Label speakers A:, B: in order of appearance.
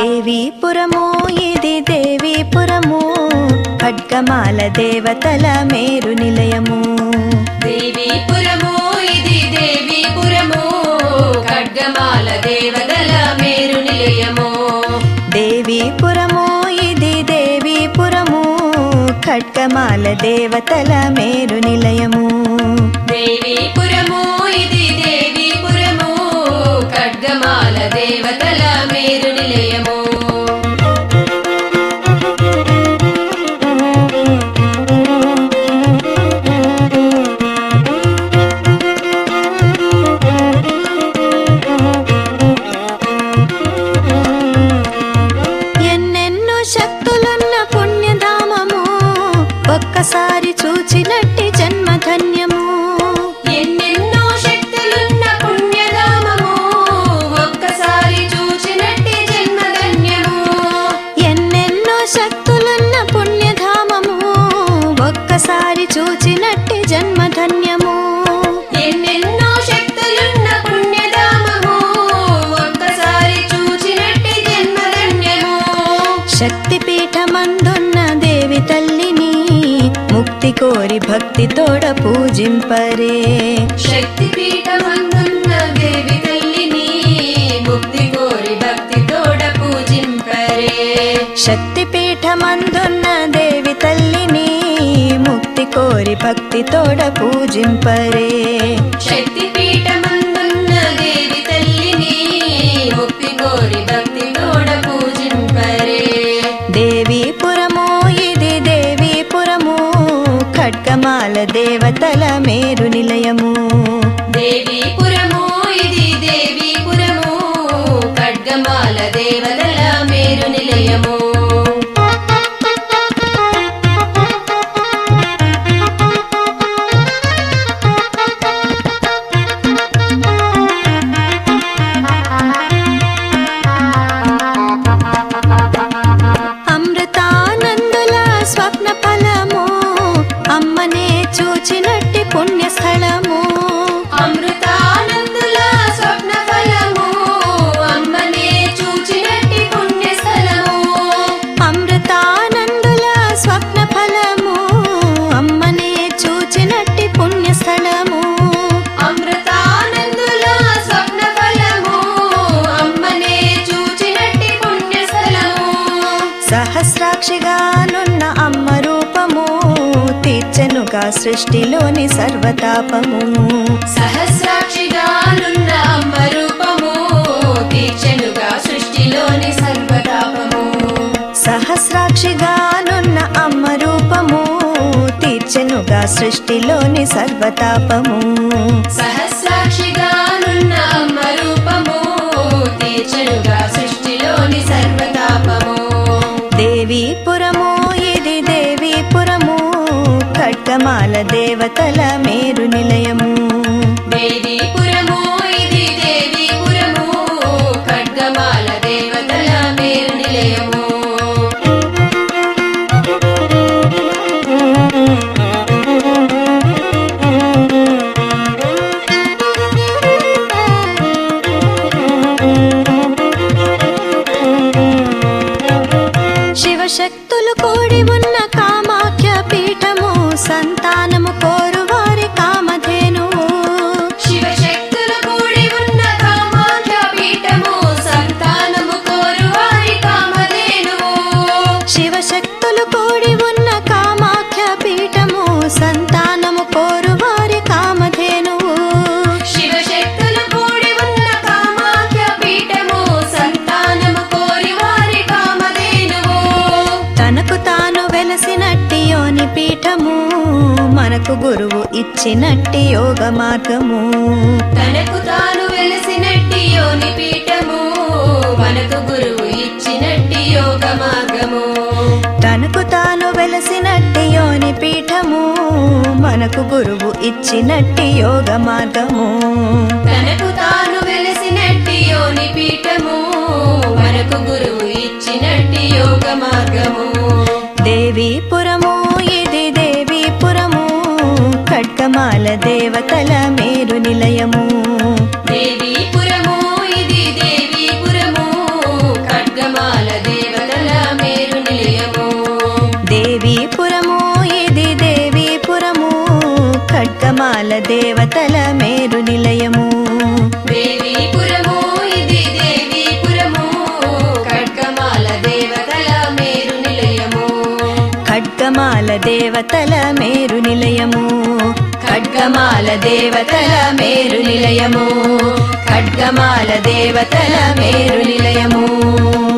A: దేవీపురము ఇది దేవీపురము. ఖడ్గమాల దేవతల మేరు నిలయము.
B: దేవీపురము ఇది దేవీపురము. ఖడ్గమాల దేవతల మేరు నిలయము.
A: దేవీపురము ఇది దేవీపురము. ఖడ్గమాల దేవతల మేరు నిలయము. దేవీపురము ఇది మేరు
B: శక్తిపీఠమందున్న దేవి తల్లిని ముక్తి కోరి భక్తితోడ పూజింపరే.
A: శక్తిపీఠమందున్న దేవి తల్లిని ముక్తి కోరి భక్తితోడ పూజింపరే.
B: శక్తిపీఠమందున్న దేవి తల్లిని ముక్తి కోరి భక్తితోడ పూజింపరే.
A: శక్తిపీఠమందున్న
B: దేవతల మీద సృష్టిలోని సర్వతాపము
A: సహస్రాక్షిగానున్న సృష్టిలోని సర్వతాపము.
B: సహస్రాక్షిగానున్న అమ్మ రూపము తీర్చెనుగా సృష్టిలోని సర్వతాపము.
A: సహస్రాక్షిగానున్న తీర్చెనుగా
B: దేవతల తాను వెలసినట్టి యోని పీఠము. మనకు గురువు ఇచ్చినట్టి యోగ మార్గము.
A: తనకు తాను వెలసినట్టి యోని పీఠము. మనకు గురువు ఇచ్చినట్టి యోగ మార్గము.
B: తనకు తాను వెలసినట్టి యోని పీఠము. మనకు గురువు ఇచ్చినట్టి యోగ మార్గము.
A: తనకు తాను వెలసినట్టి యోని పీఠము. మనకు గురువు
B: దేవీపురము ఇది దేవీపురము. ఖడ్గమాల దేవతల మేరు నిలయము.
A: దేవీపురము ఇది దేవీపురము. ఖడ్గమాల దేవతల మేరు నిలయము.
B: దేవీపురము
A: ఇది దేవీపురము. దేవతల
B: దేవతల మేరు నిలయము.
A: ఖడ్గమాల దేవతల మేరు నిలయము. ఖడ్గమాల దేవతల మేరు నిలయము.